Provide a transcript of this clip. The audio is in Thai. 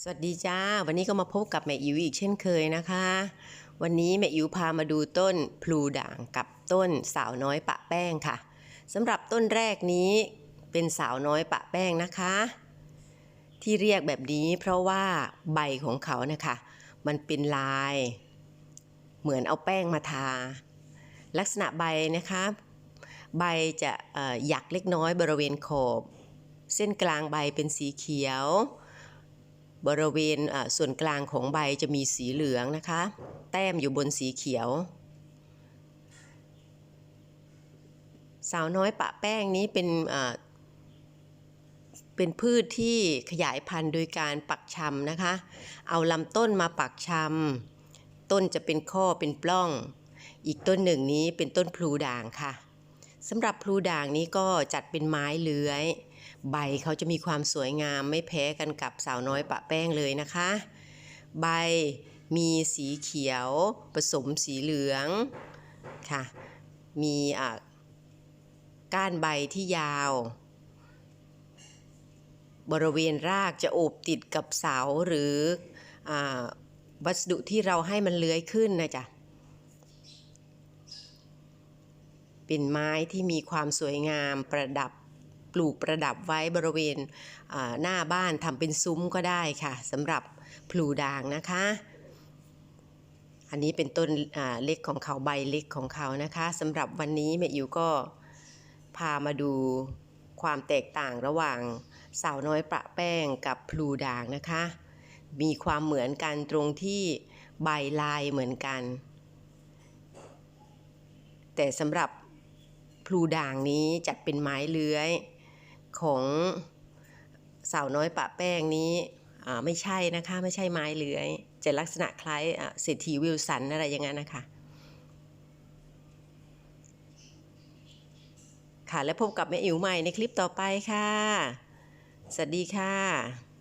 สวัสดีจ้า วันนี้ก็มาพบกับแม่อิ๋วอีกเช่นเคยนะคะ วันนี้แม่อิ๋วพามาดูต้นพลูด่างกับต้นสาวน้อยปะแป้งค่ะสำหรับต้นแรกนี้เป็นสาวน้อยปะแป้งนะคะ ที่เรียกแบบนี้เพราะว่าใบของเขาเนี่ยค่ะมันเป็นลาย เหมือนเอาแป้งมาทา ลักษณะใบนะคะ ใบจะหยักเล็กน้อยบริเวณขอบ เส้นกลางใบเป็นสีเขียว บริเวณส่วนกลางของใบจะมีสีเหลืองนะคะ แต้มอยู่บนสีเขียว สาวน้อยปะแป้งนี้เป็นเป็นพืชที่ขยายพันธุ์โดยการปักชำนะคะ เอาลำต้นมาปักชำต้นจะเป็นข้อเป็นปล้อง อีกต้นหนึ่งนี้เป็นต้นพลูด่างค่ะสำหรับพลูด่างนี้ก็จัดเป็นไม้เลื้อย ใบเขาจะมีความสวยงามไม่แพ้กันกับสาวน้อยปะแป้งเลยนะคะ ใบมีสีเขียวผสมสีเหลืองค่ะ มีอ่าก้านใบที่ยาว บริเวณรากจะโอบติดกับเสาหรืออาวัสดุที่เราให้มันเลื้อยขึ้นนะจ๊ะเป็นไม้ที่มีความสวยงามประดับ ปลูกประดับไว้บริเวณหน้าบ้านทำเป็นซุ้มก็ได้ค่ะสำหรับพลูด่างนะคะ อันนี้เป็นต้นเล็กของเขาใบเล็กของเขานะคะสำหรับวันนี้แม่อิ๋วก็พามาดูความแตกต่างระหว่างสาวน้อยประแป้งกับพลูด่างนะคะ มีความเหมือนกันตรงที่ใบลายเหมือนกัน แต่สำหรับพลูด่างนี้จัดเป็นไม้เลื้อย ของสาวน้อยปะแป้งนี้อ่าไม่ใช่นะคะไม่ใช่ไม้เลื้อยจะลักษณะคล้ายอะเศรษฐีวิลสันอะไรอย่างนั้นนะคะค่ะแล้วพบกับแม่อิ๋วใหม่ในคลิปต่อไปค่ะ สวัสดีค่ะ